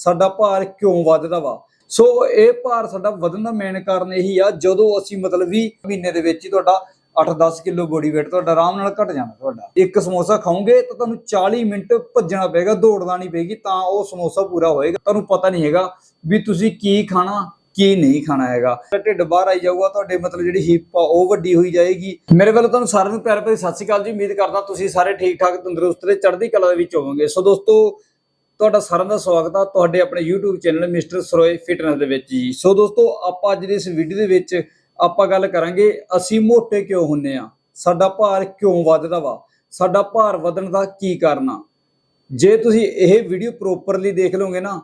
ਸਾਡਾ ਭਾਰ ਕਿਉਂ ਵੱਧਦਾ ਵਾ? ਸੋ ਇਹ ਭਾਰ ਸਾਡਾ ਵਧਣ ਦਾ ਮੇਨ ਕਾਰਨ ਇਹੀ ਆ, ਜਦੋਂ ਅਸੀਂ ਮਤਲਬ ਵੀ ਮਹੀਨੇ ਦੇ ਵਿੱਚ ਹੀ ਤੁਹਾਡਾ 8-10 ਕਿਲੋ ਬੋਡੀ weight ਤੁਹਾਡਾ ਆਰਾਮ ਨਾਲ ਘਟ ਜਾਣਾ ਤੁਹਾਡਾ। ਇੱਕ ਸਮੋਸਾ ਖਾਓਗੇ ਤਾਂ ਤੁਹਾਨੂੰ 40 ਮਿੰਟ ਭੱਜਣਾ ਪਏਗਾ, ਦੌੜਨਾ ਨਹੀਂ ਪਏਗੀ, ਤਾਂ ਉਹ ਸਮੋਸਾ ਪੂਰਾ ਹੋਏਗਾ। ਤੁਹਾਨੂੰ ਪਤਾ ਨਹੀਂ ਹੈਗਾ ਵੀ ਤੁਸੀਂ ਕੀ ਖਾਣਾ, ਕੀ ਨਹੀਂ ਖਾਣਾ ਹੈਗਾ। ਢਿੱਡ ਬਾਹਰ ਆਈ ਜਾਊਗਾ, ਤੁਹਾਡੇ ਮਤਲਬ ਜਿਹੜੀ ਹਿੱਪ ਆ ਉਹ ਵੱਡੀ ਹੋਈ ਜਾਏਗੀ। ਮੇਰੇ ਵੱਲੋਂ ਤੁਹਾਨੂੰ ਸਾਰਿਆਂ ਨੂੰ ਪਿਆਰ ਭਰੀ ਸਤਿ ਸ਼੍ਰੀ ਅਕਾਲ ਜੀ। ਉਮੀਦ ਕਰਦਾ ਤੁਸੀਂ ਸਾਰੇ ਠੀਕ ਠਾਕ ਤੰਦਰੁਸਤ ਤੇ ਚੜ੍ਹਦੀ ਕਲਾ ਦੇ ਵਿੱਚ ਹੋਵੋਗੇ। ਸੋ ਦੋਸਤੋ ਤੁਹਾਡਾ ਸਾਰਿਆਂ ਦਾ ਸਵਾਗਤ ਆ ਤੁਹਾਡੇ ਆਪਣੇ YouTube channel mister Saroye fitness ਦੇ ਵਿੱਚ ਜੀ। ਸੋ ਦੋਸਤੋ, ਆਪਾਂ ਅੱਜ ਦੀ ਇਸ ਵੀਡੀਓ ਦੇ ਵਿੱਚ ਆਪਾਂ ਗੱਲ ਕਰਾਂਗੇ, ਅਸੀਂ ਮੋਟੇ ਕਿਉਂ ਹੁੰਨੇ ਆ? ਸਾਡਾ ਭਾਰ ਕਿਉਂ ਵੱਧਦਾ ਵਾ? ਸਾਡਾ ਭਾਰ ਵਧਣ ਦਾ ਕੀ ਕਾਰਨ ਆ? ਜੇ ਤੁਸੀਂ ਇਹ ਵੀਡੀਓ ਪ੍ਰੋਪਰਲੀ ਦੇਖ ਲਓਗੇ ਨਾ,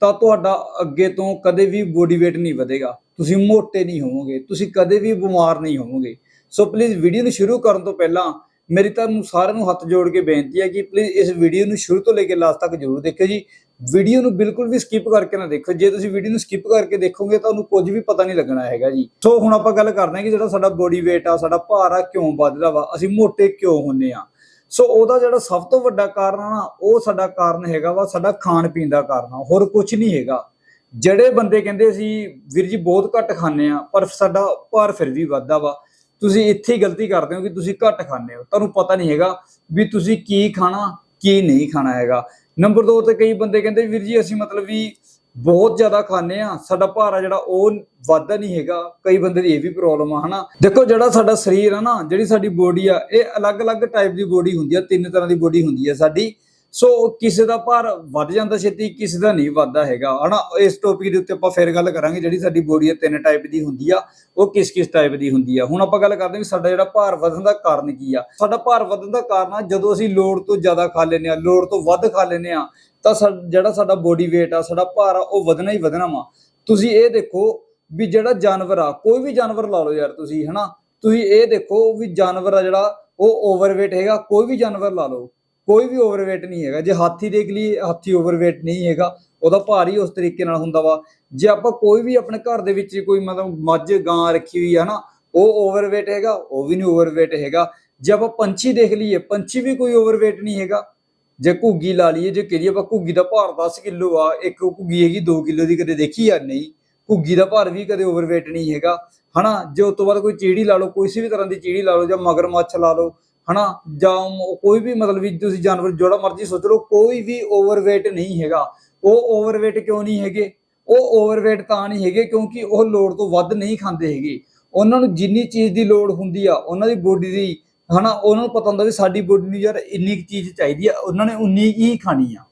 ਤਾਂ ਤੁਹਾਡਾ ਅੱਗੇ ਤੋਂ ਕਦੇ ਵੀ ਬੋਡੀ weight ਨਹੀਂ ਵਧੇਗਾ। ਤੁਸੀਂ ਮੋਟੇ ਨਹੀਂ ਹੋਵੋਗੇ, ਤੁਸੀਂ ਕਦੇ ਵੀ ਬਿਮਾਰ ਨਹੀਂ ਹੋਵੋਗੇ। ਸੋ ਪਲੀਜ਼ ਵੀਡੀਓ ਨੂੰ ਸ਼ੁਰੂ ਕਰਨ ਤੋਂ ਪਹਿਲਾਂ ਮੇਰੀ ਤੁਹਾਨੂੰ ਸਾਰਿਆਂ ਨੂੰ ਹੱਥ ਜੋੜ ਕੇ ਬੇਨਤੀ ਹੈ ਕਿ ਪਲੀਜ਼ ਇਸ ਵੀਡੀਓ ਨੂੰ ਸ਼ੁਰੂ ਤੋਂ ਲੈ ਕੇ ਲਾਸਟ ਤੱਕ ਜ਼ਰੂਰ ਦੇਖਿਓ ਜੀ। ਵੀਡੀਓ ਨੂੰ ਬਿਲਕੁਲ ਵੀ ਸਕਿਪ ਕਰਕੇ ਨਾ ਦੇਖੋ ਜੇ ਤੁਸੀਂ ਵੀਡੀਓ ਨੂੰ ਸਕਿਪ ਕਰਕੇ ਦੇਖੋਗੇ ਤੁਹਾਨੂੰ ਕੁਝ ਵੀ ਪਤਾ ਨਹੀਂ ਲੱਗਣਾ ਹੈਗਾ ਜੀ। ਸੋ ਹੁਣ ਆਪਾਂ ਗੱਲ ਕਰਦੇ ਹਾਂ ਕਿ ਜਿਹੜਾ ਸਾਡਾ ਬੋਡੀ weight ਆ, ਸਾਡਾ ਭਾਰ ਆ ਕਿਉਂ ਵੱਧਦਾ ਵਾ? ਅਸੀਂ ਮੋਟੇ ਕਿਉਂ ਹੁੰਨੇ ਆ? ਸੋ ਉਹਦਾ ਜਿਹੜਾ ਸਭ ਤੋਂ ਵੱਡਾ ਕਾਰਨ ਆ ਨਾ, ਉਹ ਸਾਡਾ ਕਾਰਨ ਹੈਗਾ ਵਾ ਸਾਡਾ ਖਾਣ ਪੀਣ ਦਾ ਕਾਰਨ ਆ। ਹੋਰ ਕੁਝ ਨਹੀਂ ਹੈਗਾ। ਜਿਹੜੇ ਬੰਦੇ ਕਹਿੰਦੇ ਸੀ, ਵੀਰ ਜੀ ਬਹੁਤ ਘੱਟ ਖਾਂਦੇ ਆ, ਪਰ ਸਾਡਾ ਭਾਰ ਫਿਰ ਵੀ ਵੱਧਦਾ ਵਾ। ਤੁਸੀਂ ਇੱਥੇ ਹੀ ਗਲਤੀ ਕਰਦੇ ਹੋ ਕਿ ਤੁਸੀਂ ਘੱਟ ਖਾਂਦੇ ਹੋ। ਤੁਹਾਨੂੰ ਪਤਾ ਨਹੀਂ ਹੈਗਾ ਵੀ ਤੁਸੀਂ ਕੀ ਖਾਣਾ, ਕੀ ਨਹੀਂ ਖਾਣਾ ਹੈਗਾ। ਨੰਬਰ 2 ਤੇ ਕਈ ਬੰਦੇ ਕਹਿੰਦੇ, ਵੀਰ ਜੀ, ਅਸੀਂ ਮਤਲਬ ਵੀ ਬਹੁਤ ਜ਼ਿਆਦਾ ਖਾਂਦੇ ਆ ਸਾਡਾ ਭਾਰ ਆ ਜਿਹੜਾ, ਉਹ ਵੱਧਦਾ ਨਹੀਂ ਹੈਗਾ। ਕਈ ਬੰਦੇ ਦੀ ਇਹ ਵੀ ਪ੍ਰੋਬਲਮ ਆ, ਹਨਾ? ਦੇਖੋ, ਜਿਹੜਾ ਸਾਡਾ ਸਰੀਰ ਆ ਨਾ, ਜਿਹੜੀ ਸਾਡੀ ਬੋਡੀ ਆ, ਇਹ ਅਲੱਗ-ਅਲੱਗ ਟਾਈਪ ਦੀ ਬੋਡੀ ਹੁੰਦੀ ਆ, ਤਿੰਨ ਤਰ੍ਹਾਂ ਦੀ ਬੋਡੀ ਹੁੰਦੀ ਆ ਸਾਡੀ। ਸੋ ਕਿਸੇ ਦਾ ਭਾਰ ਵੱਧ ਜਾਂਦਾ ਛੇਤੀ, ਕਿਸੇ ਦਾ ਨਹੀਂ ਵੱਧਦਾ ਹੈਗਾ। ਹਨਾ, ਇਸ ਟੌਪਿਕ ਦੇ ਉੱਤੇ ਆਪਾਂ ਫਿਰ ਗੱਲ ਕਰਾਂਗੇ, ਜਿਹੜੀ ਸਾਡੀ ਬੋਡੀ ਆ ਤਿੰਨ ਟਾਈਪ ਦੀ ਹੁੰਦੀ ਆ, ਉਹ ਕਿਸ ਕਿਸ ਟਾਈਪ ਦੀ ਹੁੰਦੀ ਆ। ਹੁਣ ਆਪਾਂ ਗੱਲ ਕਰਦੇ ਹਾਂ ਵੀ ਸਾਡਾ ਜਿਹੜਾ ਭਾਰ ਵਧਣ ਦਾ ਕਾਰਨ ਕੀ ਆ। ਸਾਡਾ ਭਾਰ ਵਧਣ ਦਾ ਕਾਰਨ ਆ, ਜਦੋਂ ਅਸੀਂ ਲੋੜ ਤੋਂ ਜ਼ਿਆਦਾ ਖਾ ਲੈਂਦੇ ਆ ਲੋੜ ਤੋਂ ਵੱਧ ਖਾ ਲੈਂਦੇ ਆ ਤਾਂ ਸਾ- ਜਿਹੜਾ ਸਾਡਾ ਬੋਡੀ weight ਆ, ਸਾਡਾ ਭਾਰ ਆ, ਉਹ ਵਧਣਾ ਹੀ ਵਧਣਾ ਵਾ। ਤੁਸੀਂ ਇਹ ਦੇਖੋ ਵੀ ਜਿਹੜਾ ਜਾਨਵਰ ਆ, ਕੋਈ ਵੀ ਜਾਨਵਰ ਲਾ ਲਓ ਯਾਰ ਤੁਸੀਂ, ਹਨਾ। ਤੁਸੀਂ ਇਹ ਦੇਖੋ ਵੀ ਜਾਨਵਰ ਆ ਜਿਹੜਾ, ਉਹ ਓਵਰਵੇਟ ਹੈਗਾ, ਕੋਈ ਵੀ ਜਾਨਵਰ ਲਾ ਲਓ। ਕੋਈ ਵੀ ਓਵਰਵੇਟ ਨਹੀਂ ਹੈਗਾ। ਜੇ ਹਾਥੀ ਦੇਖ ਲਈ ਹਾਥੀ ਓਵਰਵੇਟ ਨਹੀਂ ਹੈਗਾ। ਉਹਦਾ ਭਾਰ ਹੀ ਉਸ ਤਰੀਕੇ ਨਾਲ ਹੁੰਦਾ ਵਾ। ਜੇ ਆਪਾਂ ਕੋਈ ਵੀ ਆਪਣੇ ਘਰ ਦੇ ਵਿੱਚ ਕੋਈ ਮਤਲਬ ਮੱਝ, ਗਾਂ ਰੱਖੀ ਹੋਈ ਹੈ ਨਾ, ਉਹ ਓਵਰਵੇਟ ਹੈਗਾ, ਉਹ ਵੀ ਨਹੀਂ ਓਵਰਵੇਟ ਹੈਗਾ। ਜੇ ਆਪਾਂ ਪੰਛੀ ਦੇਖ ਲਈਏ, ਪੰਛੀ ਵੀ ਕੋਈ ਓਵਰਵੇਟ ਨਹੀਂ ਹੈਗਾ। ਜੇ ਘੁੱਗੀ ਲਾ ਲਈਏ, ਜੇ ਕਹੀਏ ਆਪਾਂ ਘੁੱਗੀ ਦਾ ਭਾਰ 10 ਕਿਲੋ ਆ, ਇੱਕ ਘੁੱਗੀ ਹੈਗੀ 2 ਕਿਲੋ ਦੀ ਕਦੇ ਦੇਖੀ ਆ? ਨਹੀਂ। ਘੁੱਗੀ ਦਾ ਭਾਰ ਵੀ ਕਦੇ ਓਵਰਵੇਟ ਨਹੀਂ ਹੈਗਾ। ਹਨਾ? ਜੇ ਉਸ ਤੋਂ ਬਾਅਦ ਕੋਈ ਚੀੜੀ ਲਾ ਲਓ, ਕੋਈ ਵੀ ਤਰ੍ਹਾਂ ਦੀ ਚੀੜੀ ਲਾ ਲਓ ਜਾਂ ਮਗਰਮੱਛ ਲਾ ਲਓ ਹਨਾ? ਜਾਂ ਕੋਈ ਵੀ ਮਤਲਬ ਵੀ ਤੁਸੀਂ ਜਾਨਵਰ ਜਿਹੜਾ ਮਰਜ਼ੀ ਸੋਚ ਲਓ, ਕੋਈ ਵੀ ਓਵਰਵੇਟ ਨਹੀਂ ਹੈਗਾ। ਉਹ ਓਵਰਵੇਟ ਕਿਉਂ ਨਹੀਂ ਹੈਗੇ? ਉਹ ਓਵਰਵੇਟ ਤਾਂ ਨਹੀਂ ਹੈਗੇ ਕਿਉਂਕਿ ਉਹ ਲੋੜ ਤੋਂ ਵੱਧ ਨਹੀਂ ਖਾਂਦੇ ਹੈਗੇ। ਉਹਨਾਂ ਨੂੰ ਜਿੰਨੀ ਚੀਜ਼ ਦੀ ਲੋੜ ਹੁੰਦੀ ਆ, ਉਹਨਾਂ ਦੀ ਬੋਡੀ ਦੀ, ਹਨਾ? ਉਹਨਾਂ ਨੂੰ ਪਤਾ ਹੁੰਦਾ ਵੀ ਸਾਡੀ ਬੋਡੀ ਨੂੰ ਯਾਰ ਇੰਨੀ ਕੁ ਚੀਜ਼ ਚਾਹੀਦੀ ਆ, ਉਹਨਾਂ ਨੇ ਉਨੀ ਹੀ ਖਾਣੀ ਆ।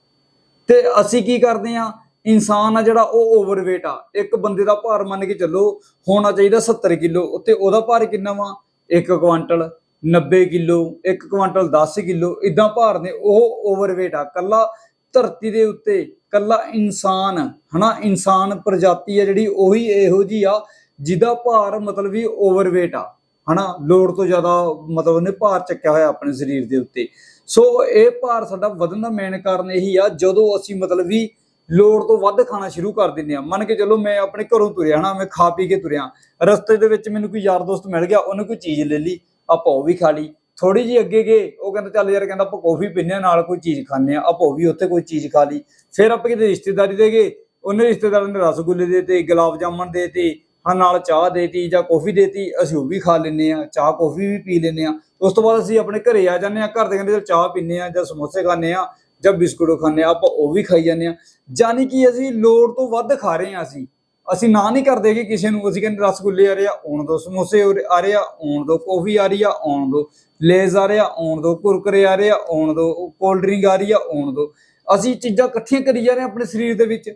ਤੇ ਅਸੀਂ ਕੀ ਕਰਦੇ ਆ? ਇਨਸਾਨ ਆ ਜਿਹੜਾ ਉਹ ਓਵਰਵੇਟ ਆ। ਇੱਕ ਬੰਦੇ ਦਾ ਭਾਰ ਮੰਨ ਕੇ ਚੱਲੋ ਹੋਣਾ ਚਾਹੀਦਾ 70 ਕਿਲੋ ਉੱਤੇ ਉਹਦਾ ਭਾਰ ਕਿੰਨਾ ਵਾ? 1 ਕੁਆਂਟਲ। 90 ਕਿਲੋ 1 ਕੁਆਂਟਲ 10 ਕਿਲੋ ਇਦਾਂ ਭਾਰ ਨੇ, ਉਹ ਓਵਰਵੇਟ ਆ। ਕੱਲਾ ਧਰਤੀ ਦੇ ਉੱਤੇ, ਕੱਲਾ ਇਨਸਾਨ, ਹਨਾ, ਇਨਸਾਨ ਪ੍ਰਜਾਤੀ ਆ ਜਿਹੜੀ, ਉਹੀ ਇਹੋ ਜੀ ਆ, ਜਿਹਦਾ ਭਾਰ ਮਤਲਬ ਵੀ ਓਵਰਵੇਟ ਆ, ਹਨਾ, ਲੋੜ ਤੋਂ ਜ਼ਿਆਦਾ ਮਤਲਬ ਉਹਨੇ ਭਾਰ ਚੱਕਿਆ ਹੋਇਆ ਆਪਣੇ ਸਰੀਰ ਦੇ ਉੱਤੇ। ਸੋ ਇਹ ਭਾਰ ਸਾਡਾ ਵਧਣ ਦਾ ਮੇਨ ਕਾਰਨ ਇਹੀ ਆ, ਜਦੋਂ ਅਸੀਂ ਮਤਲਬ ਵੀ ਲੋੜ ਤੋਂ ਵੱਧ ਖਾਣਾ ਸ਼ੁਰੂ ਕਰ ਦਿੰਦੇ ਆ। ਮੰਨ ਕੇ ਚੱਲੋ ਮੈਂ ਆਪਣੇ ਘਰੋਂ ਤੁਰਿਆ, ਹਨਾ, ਮੈਂ ਖਾ ਪੀ ਕੇ ਤੁਰਿਆ। ਰਸਤੇ ਦੇ ਵਿੱਚ ਮੈਨੂੰ ਕੋਈ ਯਾਰ ਦੋਸਤ ਮਿਲ ਗਿਆ, ਉਹਨੇ ਕੋਈ ਚੀਜ਼ ਲੈ ਲਈ। ਆਪਾਂ ਉਹ ਵੀ ਖਾ ਲਈ। ਥੋੜੀ ਜਿਹੀ ਅੱਗੇ ਗਏ, ਉਹ ਕਹਿੰਦਾ ਚੱਲ ਯਾਰ ਕਹਿੰਦਾ ਆਪਾਂ ਕੌਫੀ ਪੀਨੇ ਆ ਨਾਲ ਕੋਈ ਚੀਜ਼ ਖਾਣੇ ਆ ਆਪਾਂ ਉਹ ਵੀ ਉੱਥੇ ਕੋਈ ਚੀਜ਼ ਖਾ ਲਈ। ਫਿਰ ਆਪਾਂ ਕਿਤੇ ਰਿਸ਼ਤੇਦਾਰੀ ਦੇ ਗਏ, ਉਹਨੇ ਰਿਸ਼ਤੇਦਾਰਾਂ ਨੇ ਰਸਗੁੱਲੇ ਦੇ ਤੇ ਗੁਲਾਬ ਜਾਮਣ ਦੇ ਤੇ ਹਾਂ ਨਾਲ ਚਾਹ ਦੇਤੀ ਜਾਂ ਕੌਫੀ ਦੇਤੀ, ਅਸੀਂ ਉਹ ਵੀ ਖਾ ਲੈਂਦੇ ਆ ਚਾਹ ਕੌਫੀ ਵੀ ਪੀ ਲੈਂਦੇ ਆ ਉਸ ਤੋਂ ਬਾਅਦ ਅਸੀਂ ਆਪਣੇ ਘਰੇ ਆ ਜਾਂਦੇ ਆ ਘਰ ਦੇ ਕਹਿੰਦੇ ਚੱਲ ਚਾਹ ਪੀਨੇ ਆ ਜਾਂ ਸਮੋਸੇ ਖਾਣੇ ਆ ਜਾਂ ਬਿਸਕੁਟ ਖਾਣੇ ਆ ਆਪਾਂ ਉਹ ਵੀ ਖਾਈ ਜਾਂਦੇ ਆ ਜਾਨੀ ਕਿ ਅਸੀਂ ਲੋੜ ਤੋਂ ਵੱਧ ਖਾ ਰਹੇ ਆ ਅਸੀਂ। ਅਸੀਂ ਨਾ ਨਹੀਂ ਕਰਦੇ ਕਿ ਕਿਸੇ ਨੂੰ ਅਸੀਂ ਕਹਿੰਦੇ ਰਸਗੁੱਲੇ ਆ ਰਹੇ ਆ, ਆਉਣ ਦੋ, ਸਮੋਸੇ ਉਰੇ ਆ ਰਹੇ ਆ, ਆਉਣ ਦੋ, ਕੌਫੀ ਆ ਰਹੀ ਆ, ਆਉਣ ਦੋ, ਲੇਜ਼ ਆ ਰਹੇ ਆ, ਆਉਣ ਦੋ, ਕੁਰਕਰੇ ਆ ਰਹੇ ਆ, ਆਉਣ ਦੋ, ਕੋਲਡ ਡਰਿੰਕ ਆ ਰਹੀ ਆ, ਆਉਣ ਦੋ। ਅਸੀਂ ਚੀਜ਼ਾਂ ਇਕੱਠੀਆਂ ਕਰੀ ਜਾ ਰਹੇ ਆ ਆਪਣੇ ਸਰੀਰ ਦੇ ਵਿੱਚ।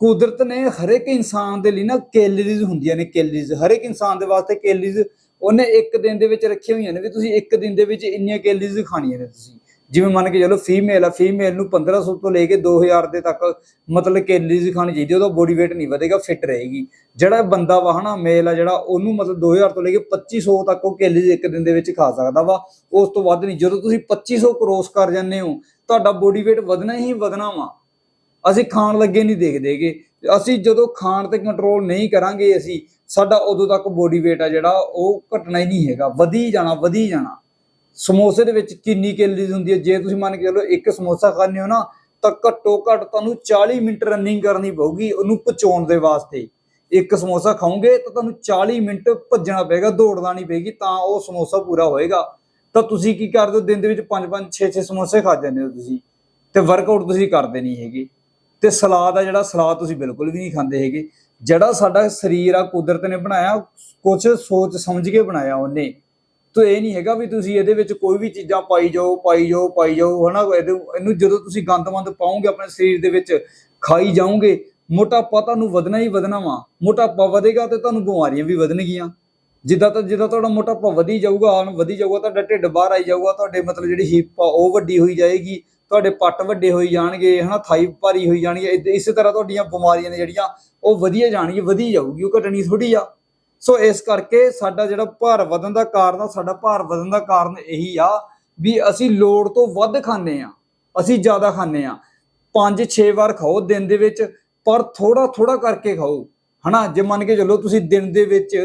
ਕੁਦਰਤ ਨੇ ਹਰ ਇੱਕ ਇਨਸਾਨ ਦੇ ਲਈ ਨਾ ਕੈਲਰੀਜ਼ ਹੁੰਦੀਆਂ ਨੇ ਕੈਲਰੀਜ਼ ਹਰ ਇੱਕ ਇਨਸਾਨ ਦੇ ਵਾਸਤੇ ਕੈਲਰੀਜ਼ ਉਹਨੇ ਇੱਕ ਦਿਨ ਦੇ ਵਿੱਚ ਰੱਖੀਆਂ ਹੋਈਆਂ ਨੇ ਵੀ ਤੁਸੀਂ ਇੱਕ ਦਿਨ ਦੇ ਵਿੱਚ ਇੰਨੀਆਂ ਕੈਲਰੀਜ਼ ਖਾਣੀਆਂ ਨੇ ਤੁਸੀਂ। ਜਿਵੇਂ ਮੰਨ ਕੇ ਚਲੋ ਫੀਮੇਲ ਆ ਫੀਮੇਲ ਨੂੰ 1500 ਤੋਂ ਲੈ ਕੇ 2000 ਦੇ ਤੱਕ ਮਤਲਬ ਕੈਲਰੀਜ਼ ਖਾਣੀ ਚਾਹੀਦੀ ਉਹਦਾ ਬੋਡੀ weight ਨਹੀਂ ਵਧੇਗਾ ਫਿੱਟ ਰਹੇਗੀ। ਜਿਹੜਾ ਬੰਦਾ ਵਾ ਹਨਾ ਮੇਲ ਆ ਜਿਹੜਾ, ਉਹਨੂੰ ਮਤਲਬ 2000 ਤੋਂ ਲੈ ਕੇ 2500 ਤੱਕ ਉਹ ਕੈਲਰੀਜ਼ ਇੱਕ ਦਿਨ ਦੇ ਵਿੱਚ ਖਾ ਸਕਦਾ ਵਾ। ਉਸ ਤੋਂ ਵੱਧ ਨਹੀਂ, ਜਦੋਂ ਤੁਸੀਂ 2500 ਕ੍ਰੋਸ ਕਰ ਜਾਂਦੇ ਹੋ, ਤੁਹਾਡਾ ਬੋਡੀ weight ਵਧਣਾ ਹੀ ਵਧਣਾ ਵਾ। ਅਸੀਂ ਖਾਣ ਲੱਗੇ ਨਹੀਂ ਦੇਖਦੇਗੇ ਅਸੀਂ ਜਦੋਂ ਖਾਣ ਤੇ ਕੰਟਰੋਲ ਨਹੀਂ ਕਰਾਂਗੇ ਅਸੀਂ, ਸਾਡਾ ਉਦੋਂ ਤੱਕ ਬੋਡੀ weight ਆ ਜਿਹੜਾ, ਉਹ ਘਟਣਾ ਹੀ ਨਹੀਂ ਹੈਗਾ। ਵਧੀ ਜਾਣਾ ਵਧੀ ਜਾਣਾ। ਸਮੋਸੇ ਦੇ ਵਿੱਚ ਕਿੰਨੀ ਕੈਲਰੀਜ਼ ਹੁੰਦੀ ਹੈ? ਜੇ ਤੁਸੀਂ ਮੰਨ ਕੇ ਚੱਲੋ ਇੱਕ ਸਮੋਸਾ ਖਾਂਦੇ ਹੋ ਨਾ, ਤਾਂ ਘੱਟੋ ਘੱਟ ਤੁਹਾਨੂੰ 40 ਮਿੰਟ ਰਨਿੰਗ ਕਰਨੀ ਪਊਗੀ ਉਹਨੂੰ ਪਚਾਉਣ ਦੇ ਵਾਸਤੇ। ਇੱਕ ਸਮੋਸਾ ਖਾਓਗੇ, ਤਾਂ ਤੁਹਾਨੂੰ 40 ਮਿੰਟ ਭੱਜਣਾ ਪਏਗਾ, ਦੌੜਨਾ ਨਹੀਂ ਪਏਗੀ, ਤਾਂ ਉਹ ਸਮੋਸਾ ਪੂਰਾ ਹੋਏਗਾ। ਤਾਂ ਤੁਸੀਂ ਕੀ ਕਰਦੇ ਹੋ? ਦਿਨ ਦੇ ਵਿੱਚ 5 5 6 6 ਸਮੋਸੇ ਖਾ ਜਾਂਦੇ ਹੋ ਤੁਸੀਂ। ਤੇ ਵਰਕਆਊਟ ਤੁਸੀਂ ਕਰਦੇ ਨਹੀਂ ਹੈਗੇ। ਤੇ ਸਲਾਦ ਆ ਜਿਹੜਾ, ਸਲਾਦ ਤੁਸੀਂ ਬਿਲਕੁਲ ਵੀ ਨਹੀਂ ਖਾਂਦੇ ਹੈਗੇ। ਜਿਹੜਾ ਸਾਡਾ ਸਰੀਰ ਆ, ਕੁਦਰਤ ਨੇ ਬਣਾਇਆ ਕੁਝ ਸੋਚ ਸਮਝ ਕੇ ਬਣਾਇਆ ਉਹਨੇ। ਤੋ ਇਹ ਨਹੀਂ ਹੈਗਾ ਵੀ ਤੁਸੀਂ ਇਹਦੇ ਵਿੱਚ ਕੋਈ ਵੀ ਚੀਜ਼ਾਂ ਪਾਈ ਜਾਓ ਪਾਈ ਜਾਓ ਪਾਈ ਜਾਓ, ਹਨਾ? ਇਹਦੇ- ਇਹਨੂੰ ਜਦੋਂ ਤੁਸੀਂ ਗੰਦਮੰਦ ਪਾਓਗੇ ਆਪਣੇ ਸਰੀਰ ਦੇ ਵਿੱਚ, ਖਾਈ ਜਾਓਗੇ ਮੋਟਾਪਾ ਤੁਹਾਨੂੰ ਵਧਣਾ ਹੀ ਵਧਣਾ ਵਾ। ਮੋਟਾਪਾ ਵਧੇਗਾ ਤੇ ਤੁਹਾਨੂੰ ਬਿਮਾਰੀਆਂ ਵੀ ਵਧਣਗੀਆਂ। ਜਿੱਦਾਂ ਤਾਂ ਜਿੱਦਾਂ ਤੁਹਾਡਾ ਮੋਟਾਪਾ ਵਧੀ ਜਾਊਗਾ ਆਨ ਵਧੀ ਜਾਊਗਾ, ਤੁਹਾਡਾ ਢਿੱਡ ਬਾਹਰ ਆਈ ਜਾਊਗਾ, ਤੁਹਾਡੇ ਮਤਲਬ ਜਿਹੜੀ ਹਿੱਪ ਆ, ਉਹ ਵੱਡੀ ਹੋਈ ਜਾਏਗੀ, ਤੁਹਾਡੇ ਪੱਟ ਵੱਡੇ ਹੋਈ ਜਾਣਗੇ, ਹਨਾ? ਥਾਈ ਭਾਰੀ ਹੋਈ ਜਾਣਗੇ ਇਸੇ ਤਰ੍ਹਾਂ ਤੁਹਾਡੀਆਂ ਬਿਮਾਰੀਆਂ ਨੇ ਜਿਹੜੀਆਂ, ਉਹ ਵਧੀਆ ਜਾਣਗੀਆਂ, ਵਧੀ ਜਾਊਗੀ, ਉਹ ਘਟਣੀ ਥੋੜੀ ਆ। ਸੋ ਇਸ ਕਰਕੇ ਸਾਡਾ ਜਿਹੜਾ ਭਾਰ ਵਧਣ ਦਾ ਕਾਰਨ ਆ, ਸਾਡਾ ਭਾਰ ਵਧਣ ਦਾ ਕਾਰਨ ਇਹੀ ਆ ਵੀ ਅਸੀਂ ਲੋੜ ਤੋਂ ਵੱਧ ਖਾਂਦੇ ਆ ਅਸੀਂ ਜ਼ਿਆਦਾ ਖਾਂਦੇ ਆ 5-6 ਵਾਰ ਖਾਓ ਦਿਨ ਦੇ ਵਿੱਚ, ਪਰ ਥੋੜਾ ਥੋੜਾ ਕਰਕੇ ਖਾਓ, ਹਨਾ? ਜੇ ਮੰਨ ਕੇ ਚੱਲੋ ਤੁਸੀਂ ਦਿਨ ਦੇ ਵਿੱਚ,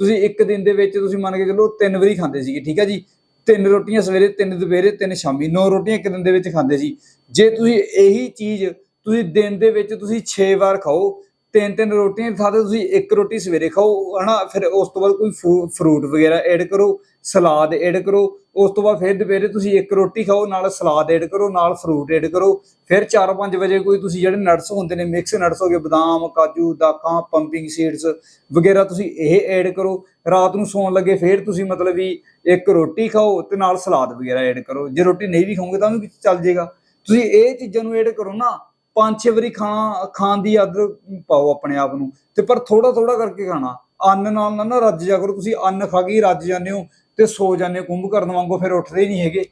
ਤੁਸੀਂ ਇੱਕ ਦਿਨ ਦੇ ਵਿੱਚ ਤੁਸੀਂ ਮੰਨ ਕੇ ਚੱਲੋ ਤਿੰਨ ਵਾਰੀ ਖਾਂਦੇ ਸੀਗੇ, ਠੀਕ ਹੈ ਜੀ? ਤਿੰਨ ਰੋਟੀਆਂ ਸਵੇਰੇ, ਤਿੰਨ ਦੁਪਹਿਰੇ, ਤਿੰਨ ਸ਼ਾਮੀ, ਨੌ ਰੋਟੀਆਂ ਇੱਕ ਦਿਨ ਦੇ ਵਿੱਚ ਖਾਂਦੇ ਸੀ। ਜੇ ਤੁਸੀਂ ਇਹੀ ਚੀਜ਼ ਤੁਸੀਂ ਦਿਨ ਦੇ ਵਿੱਚ ਤੁਸੀਂ 6 ਵਾਰ ਖਾਓ ਤਿੰਨ ਤਿੰਨ ਰੋਟੀਆਂ ਦੀ ਥਾਂ ਤੇ ਤੁਸੀਂ ਇੱਕ ਰੋਟੀ ਸਵੇਰੇ ਖਾਓ, ਹਨਾ? ਫਿਰ ਉਸ ਤੋਂ ਬਾਅਦ ਕੋਈ ਫਰੂਟ ਵਗੈਰਾ ਐਡ ਕਰੋ ਸਲਾਦ ਐਡ ਕਰੋ, ਉਸ ਤੋਂ ਬਾਅਦ ਫਿਰ ਦੁਪਹਿਰੇ ਤੁਸੀਂ ਇੱਕ ਰੋਟੀ ਖਾਓ, ਨਾਲ ਸਲਾਦ ਐਡ ਕਰੋ, ਨਾਲ ਫਰੂਟ ਐਡ ਕਰੋ। ਫਿਰ 4-5 ਵਜੇ ਕੋਈ ਤੁਸੀਂ ਜਿਹੜੇ ਨਟਸ ਹੁੰਦੇ ਨੇ ਮਿਕਸ ਨਟਸ ਹੋ ਗਏ, ਬਦਾਮ, ਕਾਜੂ, ਦਾਕਾਂ ਪੰਪਿੰਗ ਸੀਡਸ ਵਗੈਰਾ ਤੁਸੀਂ ਇਹ ਐਡ ਕਰੋ। ਰਾਤ ਨੂੰ ਸੌਣ ਲੱਗੇ ਫਿਰ ਤੁਸੀਂ ਮਤਲਬ ਵੀ ਇੱਕ ਰੋਟੀ ਖਾਓ ਤੇ ਨਾਲ ਸਲਾਦ ਵਗੈਰਾ ਐਡ ਕਰੋ। ਜੇ ਰੋਟੀ ਨਹੀਂ ਵੀ ਖਾਓਗੇ ਤਾਂ ਵੀ ਚੱਲ ਜਾਏਗਾ ਤੁਸੀਂ ਇਹ ਚੀਜ਼ਾਂ ਨੂੰ ਐਡ ਕਰੋ ਨਾ ਪੰਜ ਛੇ ਵਾਰੀ ਖਾਣਾ ਖਾਣ ਦੀ ਆਦਤ ਪਾਓ ਆਪਣੇ ਆਪ ਨੂੰ। ਤੇ ਪਰ ਥੋੜਾ ਥੋੜਾ ਕਰਕੇ ਖਾਣਾ। ਅੰਨ ਨਾਲ ਨਾ ਨਾ ਰੱਜ ਜਾ ਕਰੋ। ਤੁਸੀਂ ਅੰਨ ਖਾ ਕੇ ਰੱਜ ਜਾਂਦੇ ਹੋ ਤੇ ਸੋ ਜਾਂਦੇ ਹੋ। ਕੁੰਭ ਕਰਨ ਵਾਂਗੋ ਫਿਰ ਉੱਠਦੇ ਹੀ ਨਹੀਂ ਹੈਗੇ।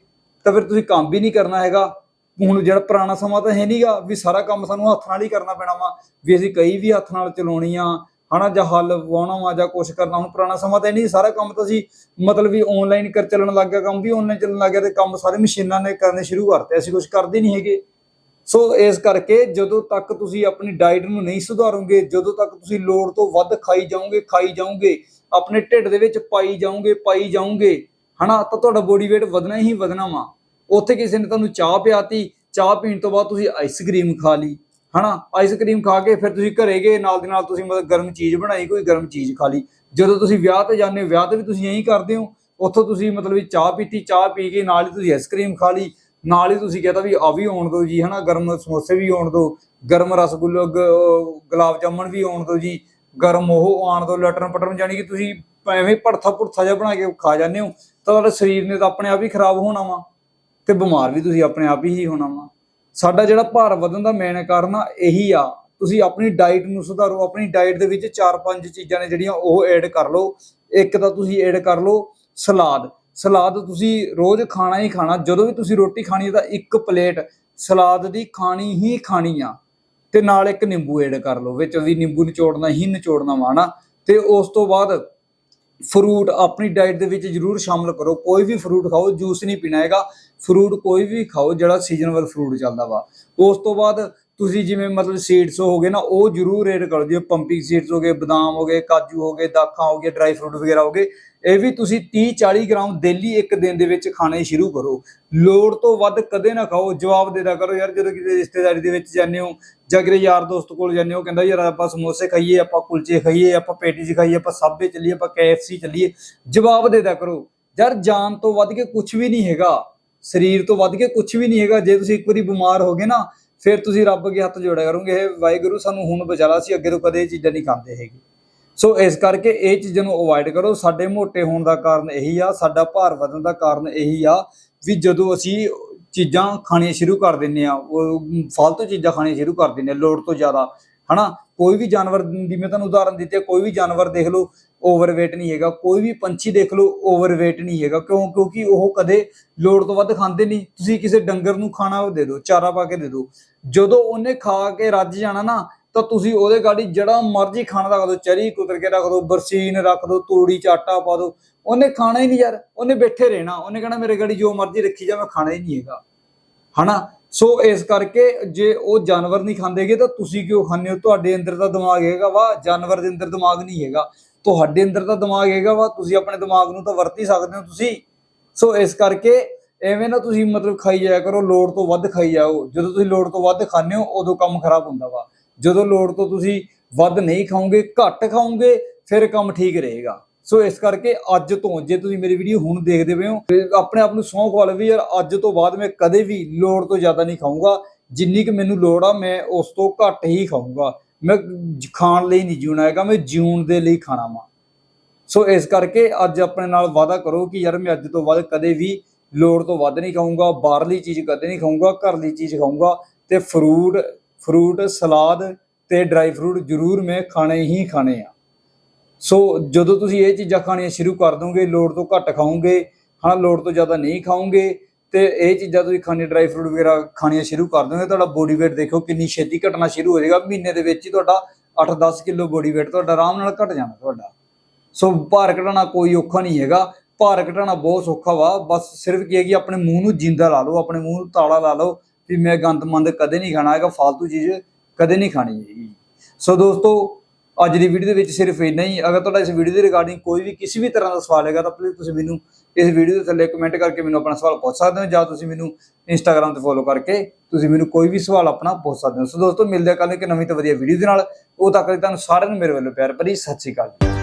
ਤਾਂ ਫਿਰ ਤੁਸੀਂ ਕੰਮ ਵੀ ਨਹੀਂ ਕਰਨਾ ਹੈਗਾ। ਹੁਣ ਜਿਹੜਾ ਪੁਰਾਣਾ ਸਮਾਂ ਤਾਂ ਹੈ ਨਹੀਂਗਾ ਵੀ ਸਾਰਾ ਕੰਮ ਸਾਨੂੰ ਹੱਥ ਨਾਲ ਹੀ ਕਰਨਾ ਪੈਣਾ ਵਾ। ਵੀ ਅਸੀਂ ਕਈ ਵੀ ਹੱਥ ਨਾਲ ਚਲਾਉਣੀ ਆ, ਹਨਾ, ਜਾਂ ਹੱਲ ਵਾਉਣਾ ਵਾ, ਜਾਂ ਕੁਛ ਕਰਨਾ। ਹੁਣ ਪੁਰਾਣਾ ਸਮਾਂ ਤਾਂ ਨਹੀਂ ਸਾਰਾ ਕੰਮ ਤਾਂ ਅਸੀਂ ਮਤਲਬ ਵੀ ਆਨਲਾਈਨ ਕਰ ਚੱਲਣ ਲੱਗ ਗਿਆ। ਕੰਮ ਵੀ ਆਨਲਾਈਨ ਚੱਲਣ ਲੱਗ ਗਿਆ ਤੇ ਕੰਮ ਸਾਰੇ ਮਸ਼ੀਨਾਂ ਨੇ ਕਰਨੇ ਸ਼ੁਰੂ ਕਰਤੇ। ਅਸੀਂ ਕੁਝ ਕਰਦੇ ਨਹੀਂ ਹੈਗੇ। ਸੋ ਇਸ ਕਰਕੇ ਜਦੋਂ ਤੱਕ ਤੁਸੀਂ ਆਪਣੀ ਡਾਈਟ ਨੂੰ ਨਹੀਂ ਸੁਧਾਰੋਗੇ, ਜਦੋਂ ਤੱਕ ਤੁਸੀਂ ਲੋੜ ਤੋਂ ਵੱਧ ਖਾਈ ਜਾਓਗੇ ਖਾਈ ਜਾਓਗੇ, ਆਪਣੇ ਢਿੱਡ ਦੇ ਵਿੱਚ ਪਾਈ ਜਾਓਗੇ ਪਾਈ ਜਾਓਗੇ, ਹਨਾ, ਤਾਂ ਤੁਹਾਡਾ ਬੋਡੀ weight ਵਧਣਾ ਹੀ ਵਧਣਾ ਵਾ। ਉੱਥੇ ਕਿਸੇ ਨੇ ਤੁਹਾਨੂੰ ਚਾਹ ਪਿਆਤੀ, ਚਾਹ ਪੀਣ ਤੋਂ ਬਾਅਦ ਤੁਸੀਂ ਆਈਸਕ੍ਰੀਮ ਖਾ ਲਈ, ਹਨਾ ਆਈਸਕ੍ਰੀਮ ਖਾ ਕੇ ਫਿਰ ਤੁਸੀਂ ਘਰੇ ਗਏ, ਨਾਲ ਦੀ ਨਾਲ ਤੁਸੀਂ ਮਤਲਬ ਗਰਮ ਚੀਜ਼ ਬਣਾਈ, ਕੋਈ ਗਰਮ ਚੀਜ਼ ਖਾ ਲਈ। ਜਦੋਂ ਤੁਸੀਂ ਵਿਆਹ ਤੇ ਜਾਂਦੇ ਹੋ, ਵਿਆਹ ਤੇ ਵੀ ਤੁਸੀਂ ਇਹੀ ਕਰਦੇ ਹੋ, ਉੱਥੋਂ ਤੁਸੀਂ ਮਤਲਬ ਵੀ ਚਾਹ ਪੀਤੀ, ਚਾਹ ਪੀ ਕੇ ਨਾਲ ਹੀ ਤੁਸੀਂ ਆਈਸਕ੍ਰੀਮ ਖਾ ਲਈ ਨਾਲ ਹੀ ਤੁਸੀਂ ਕਹਿੰਦਾ ਵੀ ਆ ਵੀ ਆਉਣ ਦਿਓ ਜੀ, ਹਨਾ, ਗਰਮ ਸਮੋਸੇ ਵੀ ਆਉਣ ਦਿਓ, ਗਰਮ ਰਸਗੁੱਲੇ ਗੁਲਾਬ ਜਾਮਣ ਵੀ ਆਉਣ ਦਿਓ ਜੀ, ਗਰਮ ਉਹ ਆਉਣ ਦਿਓ, ਲਟਰਨ ਪਟਰਨ ਜਾਨੀ ਕਿ ਤੁਸੀਂ ਐਵੇਂ ਭੜਥਾ ਭੁੜਥਾ ਜਿਹਾ ਬਣਾ ਕੇ ਖਾ ਜਾਂਦੇ ਹੋ, ਤਾਂ ਤੁਹਾਡੇ ਸਰੀਰ ਨੇ ਤਾਂ ਆਪਣੇ ਆਪ ਹੀ ਖਰਾਬ ਹੋਣਾ ਵਾ, ਤੇ ਬਿਮਾਰ ਵੀ ਤੁਸੀਂ ਆਪਣੇ ਆਪ ਹੀ ਹੋਣਾ ਵਾ। ਸਾਡਾ ਜਿਹੜਾ ਭਾਰ ਵਧਣ ਦਾ ਮੇਨ ਕਾਰਨ ਆ, ਇਹੀ ਆ, ਤੁਸੀਂ ਆਪਣੀ ਡਾਈਟ ਨੂੰ ਸੁਧਾਰੋ, ਆਪਣੀ ਡਾਈਟ ਦੇ ਵਿੱਚ 4-5 ਚੀਜ਼ਾਂ ਨੇ ਜਿਹੜੀਆਂ ਉਹ ਐਡ ਕਰ ਲਓ, ਇੱਕ ਤਾਂ ਤੁਸੀਂ ਐਡ ਕਰ ਲਓ ਸਲਾਦ ਸਲਾਦ ਤੁਸੀਂ ਰੋਜ਼ ਖਾਣਾ ਹੀ ਖਾਣਾ, ਜਦੋਂ ਵੀ ਤੁਸੀਂ ਰੋਟੀ ਖਾਣੀ ਹੈ ਤਾਂ ਇੱਕ ਪਲੇਟ ਸਲਾਦ ਦੀ ਖਾਣੀ ਹੀ ਖਾਣੀ ਆ। ਤੇ ਨਾਲ ਇੱਕ ਨਿੰਬੂ ਐਡ ਕਰ ਲਓ, ਵਿੱਚ ਵੀ ਨਿੰਬੂ ਨਿਚੋੜਨਾ ਹੀ ਨਿਚੋੜਨਾ ਵਾ ਨਾ। ਤੇ ਉਸ ਤੋਂ ਬਾਅਦ ਫਰੂਟ ਆਪਣੀ ਡਾਈਟ ਦੇ ਵਿੱਚ ਜ਼ਰੂਰ ਸ਼ਾਮਲ ਕਰੋ। ਕੋਈ ਵੀ ਫਰੂਟ ਖਾਓ ਜੂਸ ਨਹੀਂ ਪੀਣਾ ਹੈਗਾ। ਫਰੂਟ ਕੋਈ ਵੀ ਖਾਓ, ਜਿਹੜਾ ਸੀਜ਼ਨਲ ਫਰੂਟ ਚੱਲਦਾ ਵਾ। ਉਸ ਤੋਂ ਬਾਅਦ ਤੁਸੀਂ ਜਿਵੇਂ ਮਤਲਬ ਸੀਡਸ ਹੋ ਗਏ ਨਾ, ਉਹ ਜ਼ਰੂਰ ਰੇਡ ਕਰੋ ਜਿਵੇਂ ਪੰਪਿੰਗ ਸੀਡਸ ਹੋ ਗਏ, ਬਦਾਮ ਹੋ ਗਏ, ਕਾਜੂ ਹੋ ਗਏ, ਦਾਖਾਂ ਹੋ ਗਏ ਡਰਾਈ ਫਰੂਟ ਵਗੈਰਾ ਹੋ ਗਏ। ਇਹ ਵੀ ਤੁਸੀਂ 30 40 ਗ੍ਰਾਮ ਡੇਲੀ ਇੱਕ ਦਿਨ ਦੇ ਵਿੱਚ ਖਾਣੇ ਸ਼ੁਰੂ ਕਰੋ। ਲੋੜ ਤੋਂ ਵੱਧ ਕਦੇ ਨਾ ਖਾਓ। ਜਵਾਬ ਦੇਦਾ ਕਰੋ, ਯਾਰ ਜਦੋਂ ਕਿਤੇ ਰਿਸ਼ਤੇਦਾਰੀ ਦੇ ਵਿੱਚ ਜਾਂਦੇ ਹੋ ਜਾਂ ਕਿਸੇ ਯਾਰ ਦੋਸਤ ਕੋਲ ਜਾਂਦੇ ਹੋ ਕਹਿੰਦਾ, ਯਾਰ ਆਪਾਂ ਸਮੋਸੇ ਖਾਈਏ, ਆਪਾਂ ਕੁਲਚੇ ਖਾਈਏ, ਆਪਾਂ ਪੇਟੀਜ਼ ਖਾਈਏ, ਆਪਾਂ ਸਾਬੇ ਚੱਲੀਏ, ਆਪਾਂ KFC ਚੱਲੀਏ। ਜਵਾਬ ਦੇਦਾ ਕਰੋ। ਯਾਰ ਜਾਨ ਤੋਂ ਵੱਧ ਕੇ ਕੁਝ ਵੀ ਨਹੀਂ ਹੈਗਾ। ਸਰੀਰ ਤੋਂ ਵੱਧ ਕੇ ਕੁਝ ਵੀ ਨਹੀਂ ਹੈਗਾ। ਜੇ ਤੁਸੀਂ ਇੱਕ ਵਾਰੀ ਬਿਮਾਰ ਹੋ ਗਏ ਨਾ ਫਿਰ ਤੁਸੀਂ ਰੱਬ ਅੱਗੇ ਹੱਥ ਜੋੜਿਆ ਕਰੋਗੇ, ਇਹ ਵਾਹਿਗੁਰੂ ਸਾਨੂੰ ਹੁਣ ਬਚਾਲਾ ਸੀ, ਅੱਗੇ ਤੋਂ ਕਦੇ ਇਹ ਚੀਜ਼ਾਂ ਨਹੀਂ ਖਾਂਦੇ ਹੈਗੇ। ਸੋ ਇਸ ਕਰਕੇ ਇਹ ਚੀਜ਼ਾਂ ਨੂੰ ਅਵੋਇਡ ਕਰੋ। ਸਾਡੇ ਮੋਟੇ ਹੋਣ ਦਾ ਕਾਰਨ ਇਹੀ ਆ, ਸਾਡਾ ਭਾਰ ਵਧਣ ਦਾ ਕਾਰਨ ਇਹੀ ਆ ਵੀ ਜਦੋਂ ਅਸੀਂ ਚੀਜ਼ਾਂ ਖਾਣੀਆਂ ਸ਼ੁਰੂ ਕਰ ਦਿੰਨੇ ਆ ਉਹ ਫालतू ਚੀਜ਼ਾਂ ਖਾਣੀਆਂ ਸ਼ੁਰੂ ਕਰ ਦਿੰਨੇ ਆ ਲੋੜ ਤੋਂ ਜ਼ਿਆਦਾ ਹਨਾ? ਕੋਈ ਵੀ ਜਾਨਵਰ ਦੀ ਮੈਂ ਤੁਹਾਨੂੰ ਉਦਾਹਰਨ ਦਿੱਤੀ ਹੈ ਕੋਈ ਵੀ ਜਾਨਵਰ ਦੇਖ ਲਓ ਓਵਰਵੇਟ ਨਹੀਂ ਹੈਗਾ। ਕੋਈ ਵੀ ਪੰਛੀ ਦੇਖ ਲਓ ਓਵਰਵੇਟ ਨਹੀਂ ਹੈਗਾ। ਕਿਉਂ? ਕਿਉਂਕਿ ਉਹ ਕਦੇ ਲੋੜ ਤੋਂ ਵੱਧ ਖਾਂਦੇ ਨਹੀਂ। ਤੁਸੀਂ ਕਿਸੇ ਡੰਗਰ ਨੂੰ ਖਾਣਾ ਦੇ ਦਿਓ, ਚਾਰਾ ਪਾ ਕੇ ਦੇ ਦਿਓ। ਜਦੋਂ ਉਹਨੇ ਖਾ ਕੇ ਰੱਜ ਜਾਣਾ ਨਾ, ਤਾਂ ਤੁਸੀਂ ਉਹਦੇ ਗਾੜੀ ਜਿਹੜਾ ਮਰਜ਼ੀ ਖਾਣਾ ਰੱਖ ਦਿਓ। ਚਰੀ ਕੁਤਰ ਕੇ ਰੱਖ ਦਿਓ, ਬਰਸੀਨ ਰੱਖ ਦਿਓ, ਤੂੜੀ ਚ ਆਟਾ ਪਾ ਦਿਓ। ਉਹਨੇ ਖਾਣਾ ਹੀ ਨਹੀਂ ਯਾਰ। ਉਹਨੇ ਬੈਠੇ ਰਹਿਣਾ। ਉਹਨੇ ਕਹਿਣਾ, ਮੇਰੇ ਗਾੜੀ ਜੋ ਮਰਜ਼ੀ ਰੱਖੀ ਜਾ, ਮੈਂ ਖਾਣਾ ਹੀ ਨਹੀਂ ਹੈਗਾ। ਹਨਾ? ਸੋ ਇਸ ਕਰਕੇ ਜੇ ਉਹ ਜਾਨਵਰ ਨਹੀਂ ਖਾਂਦੇਗੇ ਤਾਂ ਤੁਸੀਂ ਕਿਉਂ ਖਾਂਦੇ ਹੋ? ਤੁਹਾਡੇ ਅੰਦਰ ਦਾ ਦਿਮਾਗ ਹੈਗਾ ਵਾ, ਜਾਨਵਰ ਦੇ ਅੰਦਰ ਦਿਮਾਗ ਨਹੀਂ ਹੈਗਾ। ਤੁਹਾਡੇ ਅੰਦਰ ਤਾਂ ਦਿਮਾਗ ਹੈਗਾ ਵਾ, ਤੁਸੀਂ ਆਪਣੇ ਦਿਮਾਗ ਨੂੰ ਤਾਂ ਵਰਤ ਹੀ ਸਕਦੇ ਹੋ ਤੁਸੀਂ। ਸੋ ਇਸ ਕਰਕੇ ਐਵੇਂ ਨਾ ਤੁਸੀਂ ਮਤਲਬ ਖਾਈ ਜਾਇਆ ਕਰੋ, ਲੋੜ ਤੋਂ ਵੱਧ ਖਾਈ ਜਾਓ। ਜਦੋਂ ਤੁਸੀਂ ਲੋੜ ਤੋਂ ਵੱਧ ਖਾਂਦੇ ਹੋ, ਉਦੋਂ ਕੰਮ ਖਰਾਬ ਹੁੰਦਾ ਵਾ। ਜਦੋਂ ਲੋੜ ਤੋਂ ਤੁਸੀਂ ਵੱਧ ਨਹੀਂ ਖਾਓਗੇ, ਘੱਟ ਖਾਓਗੇ, ਫਿਰ ਕੰਮ ਠੀਕ ਰਹੇਗਾ। ਸੋ ਇਸ ਕਰਕੇ ਅੱਜ ਤੋਂ, ਜੇ ਤੁਸੀਂ ਮੇਰੀ ਵੀਡੀਓ ਹੁਣ ਦੇਖਦੇ ਪਏ ਹੋ ਆਪਣੇ ਆਪ ਨੂੰ ਸੌਂ ਖਵਾ ਲਓ ਵੀ ਯਾਰ, ਅੱਜ ਤੋਂ ਬਾਅਦ ਮੈਂ ਕਦੇ ਵੀ ਲੋੜ ਤੋਂ ਜ਼ਿਆਦਾ ਨਹੀਂ ਖਾਊਂਗਾ। ਜਿੰਨੀ ਕਿ ਮੈਨੂੰ ਲੋੜ ਆ, ਮੈਂ ਉਸ ਤੋਂ ਘੱਟ ਹੀ ਖਾਊਂਗਾ। ਮੈਂ ਖਾਣ ਲਈ ਨਹੀਂ ਜਿਉਣਾ ਹੈਗਾ, ਮੈਂ ਜਿਉਣ ਦੇ ਲਈ ਖਾਣਾ ਵਾ। ਸੋ ਇਸ ਕਰਕੇ ਅੱਜ ਆਪਣੇ ਨਾਲ ਵਾਅਦਾ ਕਰੋ ਕਿ ਯਾਰ, ਮੈਂ ਅੱਜ ਤੋਂ ਬਾਅਦ ਕਦੇ ਵੀ ਲੋੜ ਤੋਂ ਵੱਧ ਨਹੀਂ ਖਾਊਂਗਾ, ਬਾਹਰਲੀ ਚੀਜ਼ ਕਦੇ ਨਹੀਂ ਖਾਊਂਗਾ, ਘਰਲੀ ਚੀਜ਼ ਖਾਊਂਗਾ। ਤੇ ਫਰੂਟ ਫਰੂਟ ਸਲਾਦ ਤੇ ਡਰਾਈ ਫਰੂਟ ਜ਼ਰੂਰ ਮੈਂ ਖਾਣੇ ਹੀ ਖਾਣੇ ਆ। ਸੋ ਜਦੋਂ ਤੁਸੀਂ ਇਹ ਚੀਜ਼ਾਂ ਖਾਣੀਆਂ ਸ਼ੁਰੂ ਕਰ ਦੋਗੇ, ਲੋੜ ਤੋਂ ਘੱਟ ਖਾਓਗੇ, ਹਾਂ, ਲੋੜ ਤੋਂ ਜ਼ਿਆਦਾ ਨਹੀਂ ਖਾਓਗੇ, ਤੇ ਇਹ ਚੀਜ਼ਾਂ ਤੁਸੀਂ ਖਾਣੀ, ਡਰਾਈ ਫਰੂਟ ਵਗੈਰਾ ਖਾਣੀਆਂ ਸ਼ੁਰੂ ਕਰ ਦੋਗੇ, ਤੁਹਾਡਾ ਬੋਡੀ weight ਦੇਖੋ ਕਿੰਨੀ ਛੇਤੀ ਘਟਣਾ ਸ਼ੁਰੂ ਹੋ ਜਾਏਗਾ। ਮਹੀਨੇ ਦੇ ਵਿੱਚ ਹੀ ਤੁਹਾਡਾ 8-10 ਕਿਲੋ ਬੋਡੀ weight ਤੁਹਾਡਾ ਆਰਾਮ ਨਾਲ ਘਟ ਜਾਣਾ ਤੁਹਾਡਾ। ਸੋ ਭਾਰ ਘਟਾਉਣਾ ਕੋਈ ਔਖਾ ਨਹੀਂ ਹੈਗਾ। ਭਾਰ ਘਟਾਉਣਾ ਬਹੁਤ ਸੌਖਾ ਵਾ। ਬਸ ਸਿਰਫ ਕੀ ਹੈ ਕਿ ਆਪਣੇ ਮੂੰਹ ਨੂੰ ਜਿੰਦਾ ਲਾ ਲਓ, ਆਪਣੇ ਮੂੰਹ ਨੂੰ ਤਾਲਾ ਲਾ ਲਓ ਵੀ ਮੈਂ ਗੰਦਮੰਦ ਕਦੇ ਨਹੀਂ ਖਾਣਾ ਹੈਗਾ ਫालतू ਚੀਜ਼ ਕਦੇ ਨਹੀਂ ਖਾਣੀ ਹੈਗੀ। ਸੋ ਦੋਸਤੋ ਅੱਜ ਦੀ ਵੀਡੀਓ ਦੇ ਵਿੱਚ ਸਿਰਫ ਇੰਨਾ ਹੀ। ਅਗਰ ਤੁਹਾਡਾ ਇਸ ਵੀਡੀਓ ਦੇ ਰਿਗਾਰਡਿੰਗ ਕੋਈ ਵੀ ਕਿਸੇ ਵੀ ਤਰ੍ਹਾਂ ਦਾ ਸਵਾਲ ਹੈਗਾ, ਤਾਂ ਪਲੀਜ਼ ਤੁਸੀਂ ਮੈਨੂੰ ਇਸ ਵੀਡੀਓ ਦੇ ਥੱਲੇ ਕਮੈਂਟ ਕਰਕੇ ਮੈਨੂੰ ਆਪਣਾ ਸਵਾਲ ਪੁੱਛ ਸਕਦੇ ਹੋ, ਜਾਂ ਤੁਸੀਂ ਮੈਨੂੰ ਇੰਸਟਾਗ੍ਰam ਤੇ ਫੋਲੋ ਕਰਕੇ ਤੁਸੀਂ ਮੈਨੂੰ ਕੋਈ ਵੀ ਸਵਾਲ ਆਪਣਾ ਪੁੱਛ ਸਕਦੇ ਹੋ। ਸੋ ਦੋਸਤੋ, ਮਿਲਦੇ ਹਾਂ ਕੱਲ੍ਹ ਇੱਕ ਨਵੀਂ ਤੇ ਵਧੀਆ ਵੀਡੀਓ ਦੇ ਨਾਲ। ਉਹ ਤੱਕ ਲਈ ਤੁਹਾਨੂੰ ਸਾਰਿਆਂ ਨੂੰ ਮੇਰੇ ਵੱਲੋਂ ਪਿਆਰ ਭਰੀ ਸਤਿ ਸ਼੍ਰੀ ਅਕਾਲ।